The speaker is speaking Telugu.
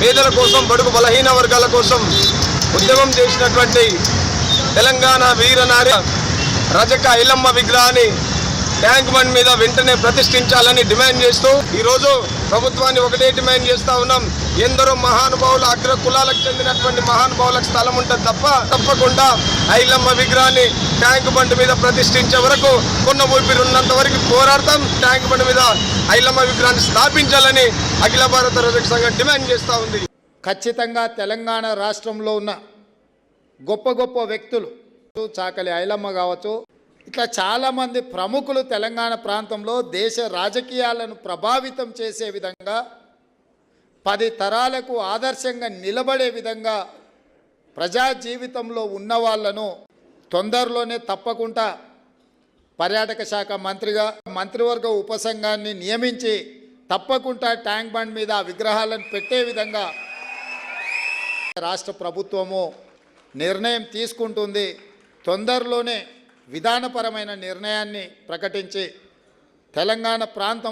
పేదల కోసం బడుగు బలహీన వర్గాల కోసం ఉద్యమం చేసినటువంటి తెలంగాణ వీరనారి రజక ఇలమ్మ విగ్రహాన్ని ట్యాంక్ బండ్ మీద వెంటనే ప్రతిష్ఠించాలని డిమాండ్ చేస్తూ ఈరోజు ప్రభుత్వాన్ని ఒకటే డిమాండ్ చేస్తా ఉన్నాం. ఎందరో మహానుభావులు అగ్ర కులాలకు చెందినటువంటి మహానుభావులకు స్థలం ఉంటుంది తప్ప తప్పకుండా ఐలమ్మ విగ్రహాన్ని ట్యాంక్ బండ్ మీద ప్రతిష్ఠించే వరకు కొన్న ఊపిరి ఉన్నంత వరకు పోరాడతాం. ట్యాంక్ బండ్ మీద ఐలమ్మ విగ్రహాన్ని స్థాపించాలని అఖిల భారత రజక సంఘం డిమాండ్ చేస్తూ ఉంది. ఖచ్చితంగా తెలంగాణ రాష్ట్రంలో ఉన్న గొప్ప గొప్ప వ్యక్తులు చాకలి ఐలమ్మ కావచ్చు ఇట్లా చాలామంది ప్రముఖులు తెలంగాణ ప్రాంతంలో దేశ రాజకీయాలను ప్రభావితం చేసే విధంగా పది తరాలకు ఆదర్శంగా నిలబడే విధంగా ప్రజా జీవితంలో ఉన్న వాళ్ళను తొందరలోనే తప్పకుండా పర్యాటక శాఖ మంత్రిగా మంత్రివర్గ ఉపసంఘాన్ని నియమించి తప్పకుండా ట్యాంక్ బండ్ మీద ఆ విగ్రహాలను పెట్టే విధంగా రాష్ట్ర ప్రభుత్వము నిర్ణయం తీసుకుంటుంది. తొందరలోనే విధానపరమైన నిర్ణయాన్ని ప్రకటించి తెలంగాణ ప్రాంతం